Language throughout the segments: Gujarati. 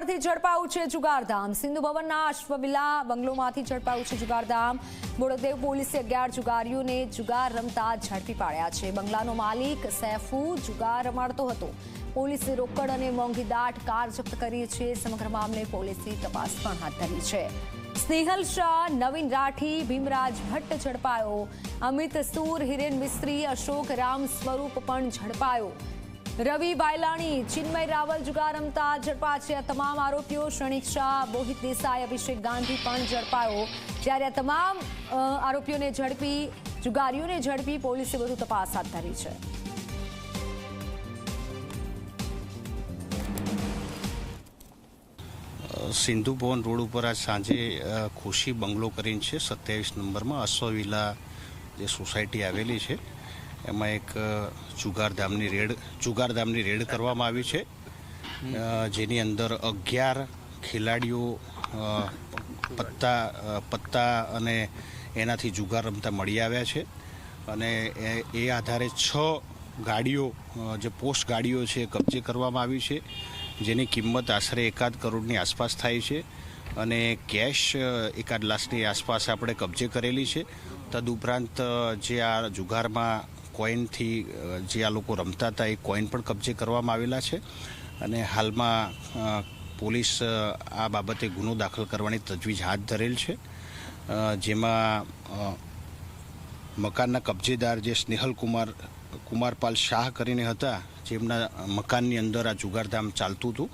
ઉપરથી ઝડપાયું છે જુગારધામ. સિંધુ ભવનના અશ્વવિલા બંગલોમાંથી ઝડપાયું છે જુગારધામ. બોડકદેવ પોલીસે અગિયાર જુગારીઓને જુગાર રમતા ઝડપી પાડ્યા છે. બંગલાનો માલિક સૈફુ જુગાર રમાડતો હતો. પોલીસે રોકડ અને મોંઘી દાટ કાર જપ્ત કરી છે. સમગ્ર મામલે પોલીસે તપાસ પણ હાથ ધરી છે. સ્નેહલ શાહ, નવીન રાઠી, ભીમરાજ ભટ્ટ ઝડપાયો. અમિત સૂર, હિરેન મિસ્ત્રી, અશોક રામ સ્વરૂપ પણ ઝડપાયો. રવિ બાયલાણી ચિન્મય રાવલ જુગાર રમતા ઝડપા છે તમામ આરોપીઓ. શ્રેણિક શાહ, મોહિત દેસાઈ, અભિષેક ગાંધી પણ ઝડપાયો. જ્યારે આ તમામ આરોપીઓને ઝડપી, જુગારીઓને ઝડપી પોલીસે વધુ તપાસ હાથ ધરી છે. સિંધુ ભવન રોડ ઉપર આજ સાંજે ખુશી બંગલો કરીને છે, સત્યાવીસ નંબરમાં અશ્વવિલા જે સોસાયટી આવેલી છે. એમાં એક જુગારધામની રેડ જુગારધામની રેડ કરવામાં આવી છે. જેની અંદર અગિયાર ખેલાડીઓ પત્તા પત્તા અને એનાથી જુગાર રમતા મળી આવ્યા છે. અને એ આધારે છ ગાડીઓ જે પોસ્ટ ગાડીઓ છે કબજે કરવામાં આવી છે. જેની કિંમત આશરે એકાદ કરોડની આસપાસ થાય છે. અને કેશ એકાદ લાખની આસપાસ આપણે કબજે કરેલી છે. તદુપરાંત જે આ જુગારમાં કોઈનથી જે આ લોકો રમતા હતા, એ કોઈન પણ કબજે કરવામાં આવેલા છે. અને હાલમાં પોલીસ આ બાબતે ગુનો દાખલ કરવાની તજવીજ હાથ ધરેલ છે. જેમાં મકાનના કબજેદાર જે સ્નેહલ કુમાર, કુમારપાલ શાહ કરીને હતા, જેમના મકાનની અંદર આ જુગારધામ ચાલતું હતું,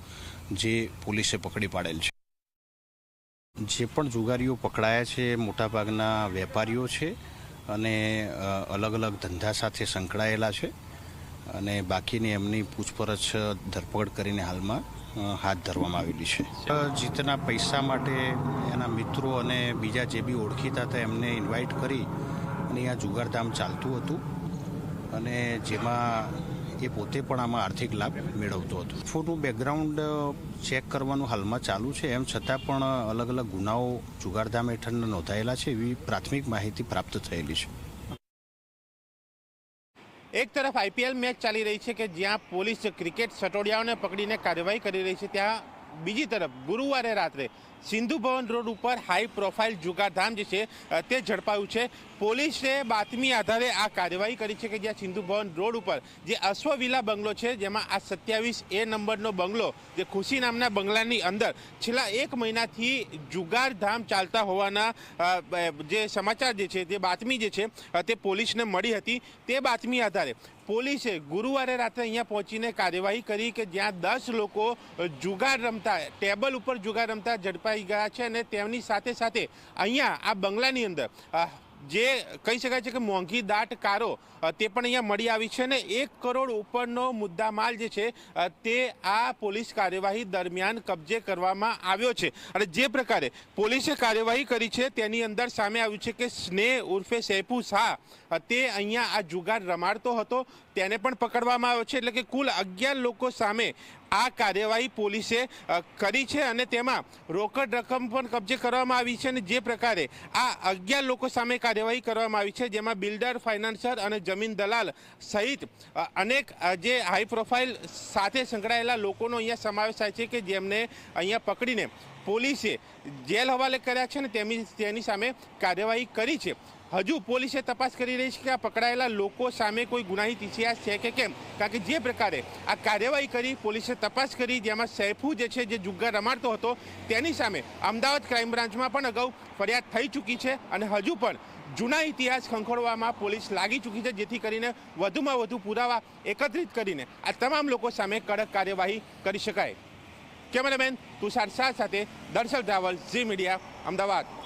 જે પોલીસે પકડી પાડેલ છે. જે પણ જુગારીઓ પકડાયા છે મોટાભાગના વેપારીઓ છે. અને અલગ અલગ ધંધા સાથે સંકળાયેલા છે. અને બાકીની એમની પૂછપરછ, ધરપકડ કરીને હાલમાં હાથ ધરવામાં આવેલી છે. જીતના પૈસા માટે એના મિત્રો અને બીજા જે બી ઓળખીતા હતા, એમને ઇન્વાઇટ કરી અને અહીંયા જુગારધામ ચાલતું હતું. અને જેમાં એ પોતે પણ આમાં આર્થિક લાભ મેળવતો હતો. ફોટું બેકગ્રાઉન્ડ ચેક કરવાનું હાલમાં ચાલુ છે. એમ છતાં પણ અલગ અલગ ગુનાઓ જુગારધામ હેઠળ નોંધાયેલા છે એવી પ્રાથમિક માહિતી પ્રાપ્ત થયેલી છે. એક તરફ આઈપીએલ મેચ ચાલી રહી છે કે જ્યાં પોલીસ ક્રિકેટ સટોડિયાઓને પકડીને કાર્યવાહી કરી રહી છે, ત્યાં બીજી તરફ ગુરુવારે રાત્રે સિંધુ ભવન રોડ ઉપર હાઈ પ્રોફાઇલ જુગારધામ જે છે તે ઝડપાયું છે. પોલીસે બાતમી આધારે આ કાર્યવાહી કરી છે કે જ્યાં સિંધુ ભવન રોડ ઉપર જે અશ્વવિલા બંગલો છે, જેમાં આ સત્યાવીસ એ નંબરનો બંગલો, જે ખુશી નામના બંગલાની અંદર છેલ્લા એક મહિનાથી જુગારધામ ચાલતા હોવાના જે સમાચાર જે છે તે બાતમી જે છે તે પોલીસને મળી હતી. તે બાતમી આધારે પોલીસે ગુરુવારે રાત્રે અહીંયા પહોંચીને કાર્યવાહી કરી કે જ્યાં દસ લોકો જુગાર રમતા, ટેબલ ઉપર જુગાર રમતા ઝડપાઈ ગયા છે અને તેમની સાથે સાથે અહીંયા આ બંગલાની અંદર જે કહી શકાય છે કે મોંઘી દાટ કારો તે પણ અહીંયા મળી આવી છે ને એક કરોડ ઉપરનો મુદ્દામાલ જે છે તે આ પોલીસ કાર્યવાહી દરમિયાન કબજે કરવામાં આવ્યો છે. અને જે પ્રકારે પોલીસે કાર્યવાહી કરી છે, તેની અંદર સામે આવ્યું છે કે સ્નેહ ઉર્ફે સૈફુ શાહ તે અહીંયા આ જુગાર રમાડતો હતો, તેને પણ પકડવામાં આવ્યો છે. એટલે કે કુલ અગિયાર લોકો સામે આ કાર્યવાહી પોલીસે કરી છે અને તેમાં રોકડ રકમ પણ કબજે કરવામાં આવી છે અને જે પ્રકારે આ અગિયાર લોકો સામે કાર્યવાહી કરવામાં આવી છે, જેમાં બિલ્ડર, ફાઇનાન્સર અને જમીન દલાલ સહિત અનેક જે હાઈ પ્રોફાઇલ સાથે સંકળાયેલા લોકોનો અહીંયા સમાવેશ થાય છે કે જેમને અહીંયા પકડીને પોલીસે જેલ હવાલે કર્યા છે ને તેની તેની સામે કાર્યવાહી કરી છે. હજુ પોલીસે તપાસ કરી રહી છે કે આ પકડાયેલા લોકો સામે કોઈ ગુનાહિત ઇતિહાસ છે કે કેમ? કારણ કે જે પ્રકારે આ કાર્યવાહી કરી પોલીસે તપાસ કરી, જેમાં સૈફુ જે છે, જે જુગાર રમાડતો હતો, તેની સામે અમદાવાદ ક્રાઇમ બ્રાન્ચમાં પણ અગાઉ ફરિયાદ થઈ ચૂકી છે અને હજુ પણ જૂના ઇતિહાસ ખંખોળવામાં પોલીસ લાગી ચૂકી છે, જેથી કરીને વધુમાં વધુ પુરાવા એકત્રિત કરીને આ તમામ લોકો સામે કડક કાર્યવાહી કરી શકાય. કેમેરામેન તુષાર શાહ સાથે દર્શલ રાવલ ઝી મીડિયા અમદાવાદ.